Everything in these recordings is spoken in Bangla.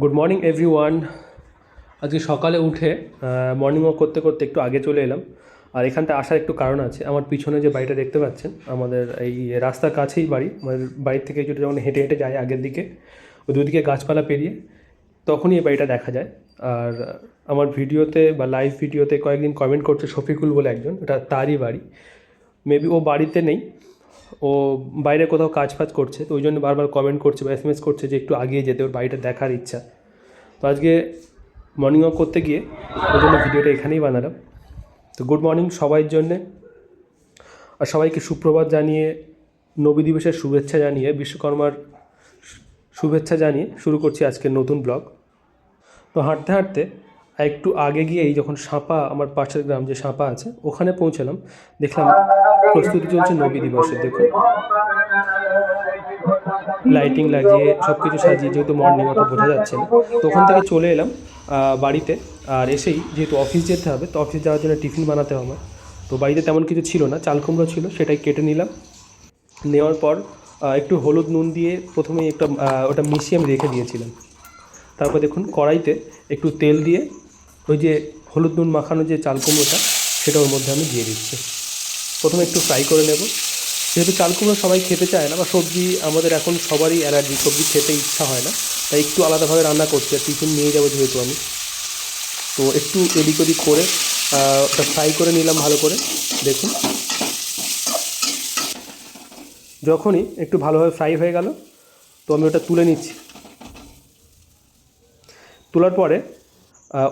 গুড মর্নিং এভরি ওয়ান আজকে সকালে উঠে মর্নিং ওয়াক করতে করতে একটু আগে চলে এলাম। আর এখানটা আসার একটু কারণ আছে। আমার পিছনে যে বাড়িটা দেখতে পাচ্ছেন, আমাদের এই রাস্তার কাছেই বাড়ি। আমাদের বাড়ির থেকে যেটা যখন হেঁটে হেঁটে যায় আগের দিকে, ওই দুদিকে গাছপালা পেরিয়ে, তখনই এই বাড়িটা দেখা যায়। আর আমার ভিডিওতে বা লাইভ ভিডিওতে কয়েকদিন কমেন্ট করছে শফিকুল বলে একজন এটা তারই বাড়ি। মেবি ও বাড়িতে নেই। ও বাইরে কোথাও কাজ ফাজ করছে, তো ওই জন্য বারবার কমেন্ট করছে বা এস এম এস করছে যে একটু আগিয়ে যেতে, ওর বাড়িটা দেখার ইচ্ছা। তো আজকে মর্নিং ওয়াক করতে গিয়ে ওই জন্য ভিডিওটা এখানেই বানালাম। তো গুড মর্নিং সবাইয়ের জন্যে। আর সবাইকে সুপ্রভাত জানিয়ে, নবী দিবসের শুভেচ্ছা জানিয়ে, বিশ্বকর্মার শুভেচ্ছা জানিয়ে শুরু করছি আজকের নতুন ব্লগ তো হাঁটতে হাঁটতে একটু আগে গিয়েই যখন সাপা, আমার পাশের গ্রাম যে সাপা আছে, ওখানে পৌঁছালাম। দেখলাম প্রস্তুতি চলছে নবী দিবসের, দেখুন। লাইটিং লাগিয়ে সব কিছু সাজিয়ে, যেহেতু মর্নিং অত বোঝা যাচ্ছে না। তো ওখান থেকে চলে এলাম বাড়িতে। আর এসেই যেহেতু অফিস যেতে হবে, তো অফিস যাওয়ার জন্য টিফিন বানাতে হবে তো বাড়িতে তেমন কিছু ছিল না, চাল কুমড়ো ছিল, সেটাই কেটে নিলাম। নেওয়ার পর একটু হলুদ নুন দিয়ে প্রথমে একটা ওটা মিশিয়ে আমি রেখে দিয়েছিলাম। তারপর দেখুন, কড়াইতে একটু তেল দিয়ে ওই যে হলুদ নুন মাখানো যে চাল কুমড়োটা, সেটা ওর মধ্যে আমি দিয়ে দিচ্ছি। প্রথমে একটু ফ্রাই করে নেব। যেহেতু চাল কুমড়ো সবাই খেতে চায় না বা সবজি আমাদের এখন সবারই অ্যালার্জি সবজি খেতে ইচ্ছা হয় না, তাই একটু আলাদাভাবে রান্না করছি আর টিফিন নিয়ে যাব যেহেতু আমি। তো একটু এদিক ওদিক করে ওটা ফ্রাই করে নিলাম ভালো করে। দেখুন। যখনই একটু ভালোভাবে ফ্রাই হয়ে গেল, তো আমি ওটা তুলে নিচ্ছি। তোলার পরে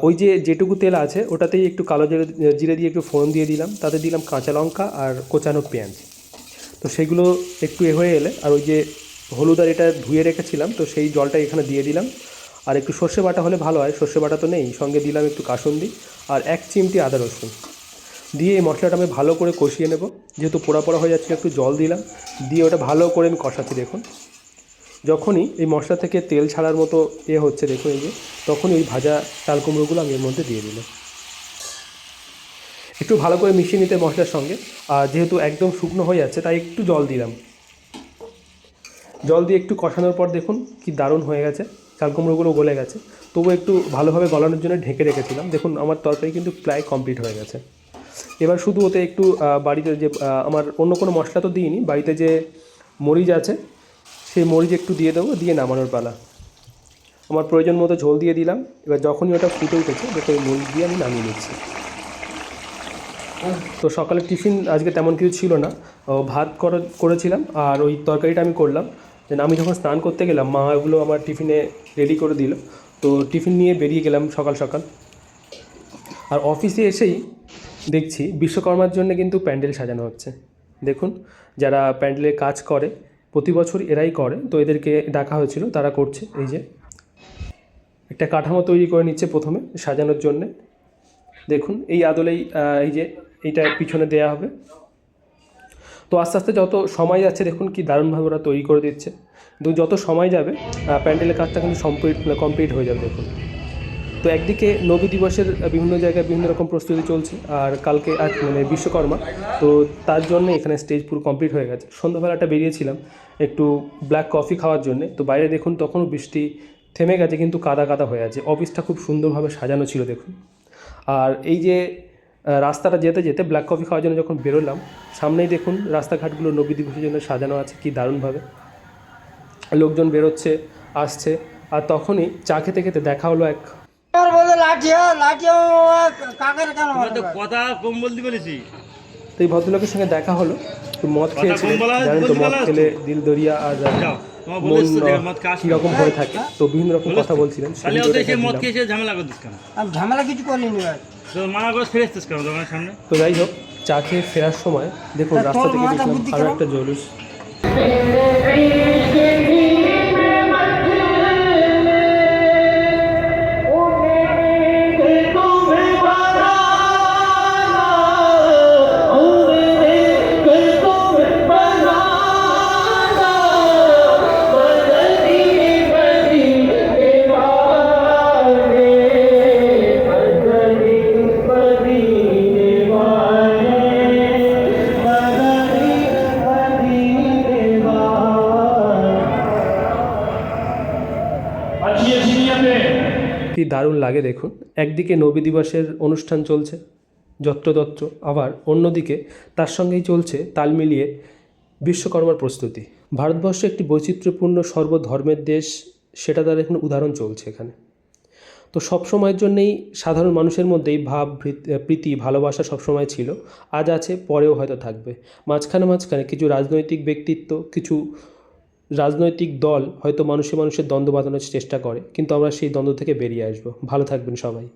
ওই যে যেটুকু তেল আছে, ওটাতেই একটু কালো জিরে জিরে দিয়ে একটু ফোড়ন দিয়ে দিলাম। তাতে দিলাম কাঁচা লঙ্কা আর কোচানো পেঁয়াজ। তো সেগুলো একটু এ হয়ে এলে, আর ওই যে হলুদ আর এটা ধুয়ে রেখেছিলাম, তো সেই জলটা এখানে দিয়ে দিলাম। আর একটু সর্ষে বাটা হলে ভালো হয়, সর্ষে বাটা তো নেই। সঙ্গে দিলাম একটু কাসুন্দি আর এক চিমটি আদা রসুন। দিয়ে এই মশলাটা আমি ভালো করে কষিয়ে নেব। যেহেতু পোড়া পোড়া হয়ে যাচ্ছে, একটু জল দিলাম। দিয়ে ওটা ভালো করে আমি কষাচ্ছি, দেখুন। যখনই এই মশলা থেকে তেল ছাড়ার মতো এ হচ্ছে, দেখুন এই যে, তখনই ওই ভাজা চাল কুমড়োগুলো আমি এর মধ্যে দিয়ে দিলাম। একটু ভালো করে মিশিয়ে নিতে মশলার সঙ্গে। আর যেহেতু একদম শুকনো হয়ে যাচ্ছে তাই একটু জল দিলাম। জল দিয়ে একটু কষানোর পর দেখুন কি দারুণ হয়ে গেছে। চাল কুমড়োগুলো গলে গেছে। তবু একটু ভালোভাবে গলানোর জন্য ঢেকে রেখেছিলাম। দেখুন, আমার তরকারি কিন্তু প্রায় কমপ্লিট হয়ে গেছে। এবার শুধু ওতে একটু বাড়িতে যে আমার অন্য কোনো মশলা তো দিইনি। বাড়িতে যে মরিচ আছে সেই মরিচ একটু দিয়ে দেবো, দিয়ে নামানোর পালা। আমার প্রয়োজন মতো ঝোল দিয়ে দিলাম। এবার যখনই ওটা ফুটে উঠেছে, দেখো ওই মরিচ দিয়ে আমি নামিয়ে নিচ্ছি। তো সকালে টিফিন আজকে তেমন কিছু ছিল না। ভাত করেছিলাম আর ওই তরকারিটা আমি করলাম। দেন আমি যখন স্নান করতে গেলাম, মা ওগুলো আমার টিফিনে রেডি করে দিল। তো টিফিন নিয়ে বেরিয়ে গেলাম সকাল সকাল। আর অফিসে এসেই দেখছি বিশ্বকর্মার জন্য কিন্তু প্যান্ডেল সাজানো হচ্ছে। দেখুন, যারা প্যান্ডেলের কাজ করে প্রতি বছর এরাই করে। তো এদেরকে ডাকা হয়েছিল, তারা করছে। এই যে একটা কাঠামো তৈরি করে নিচ্ছে প্রথমে সাজানোর জন্যে। দেখুন, এই আদলেই এই যে এইটা পিছনে দেয়া হবে। তো আস্তে আস্তে যত সময় যাচ্ছে, দেখুন কি দারুণভাবে ওরা তৈরি করে দিচ্ছে। যত সময় যাবে প্যান্ডেলের কাজটা কিন্তু কমপ্লিট কমপ্লিট হয়ে যাবে, দেখুন। তো একদিকে নবী দিবসের বিভিন্ন জায়গায় বিভিন্ন রকম প্রস্তুতি চলছে, আর কালকে আজ মানে বিশ্বকর্মা, তো তার জন্য এখানে স্টেজ পুরো কমপ্লিট হয়ে গেছে। সন্ধ্যাবেলাটা বেরিয়েছিলাম একটু ব্ল্যাক কফি খাওয়ার জন্য, তো বাইরে দেখুন তখনও বৃষ্টি থেমে গেছে, কিন্তু কাদা কাদা হয়ে আছে। অফিসটা খুব সুন্দরভাবে সাজানো ছিল দেখুন। আর এই যে রাস্তাটা যেতে যেতে ব্ল্যাক কফি খাওয়ার জন্য যখন বেরোলাম, সামনেই দেখুন রাস্তাঘাটগুলো নবী দিবসের জন্য সাজানো আছে, কি দারুণভাবে। লোকজন বেরোচ্ছে, আসছে, আর তখনই চা খেতে খেতে দেখা হলো এক আর কাকের কেন তো কথা কম বলতে বলেছি। তো এই ভদ্রলোকের সঙ্গে দেখা হলো। তো মদ খেয়েছিলেন। কম জানেন তো মদ খেলে দিল দরিয়া আর যাও, তোমার মন। কীরকম হয়ে থাকে। তো বিভিন্ন রকম কথা বলছিলেন। সেই তাহলে ওদের সে মদ খেয়ে সে ঝামেলা করতিস কেন? ঝামেলা কিছু করিনি ভাই। তো মানা করে ফিরে এসছিস কেন দোকানের সামনে? তো যাই হোক চা খেয়ে ফেরার সময় দেখুন রাস্তা থেকে দেখলাম আরও একটা জলুস। কি দারুণ লাগে দেখুন। একদিকে নবী দিবসের অনুষ্ঠান চলছে, যত্রতত্র। আবার অন্যদিকে তার সঙ্গেই চলছে তাল মিলিয়ে বিশ্বকর্মার প্রস্তুতি। ভারতবর্ষ একটি বৈচিত্র্যপূর্ণ সর্বধর্মের দেশ, সেটা তার এখন উদাহরণ চলছে এখানে। তো সব সময়ের জন্যেই সাধারণ মানুষের মধ্যেই ভাব প্রীতি, ভালোবাসা সবসময় ছিল। আজ আছে, পরেও হয়তো থাকবে। মাঝখানে মাঝখানে কিছু রাজনৈতিক ব্যক্তিত্ব, কিছু রাজনৈতিক দল হয়তো মানুষে মানুষের দ্বন্দ্ব বাঁধানোর চেষ্টা করে, কিন্তু আমরা সেই দ্বন্দ্ব থেকে বেরিয়ে আসব। ভালো থাকবেন সবাই।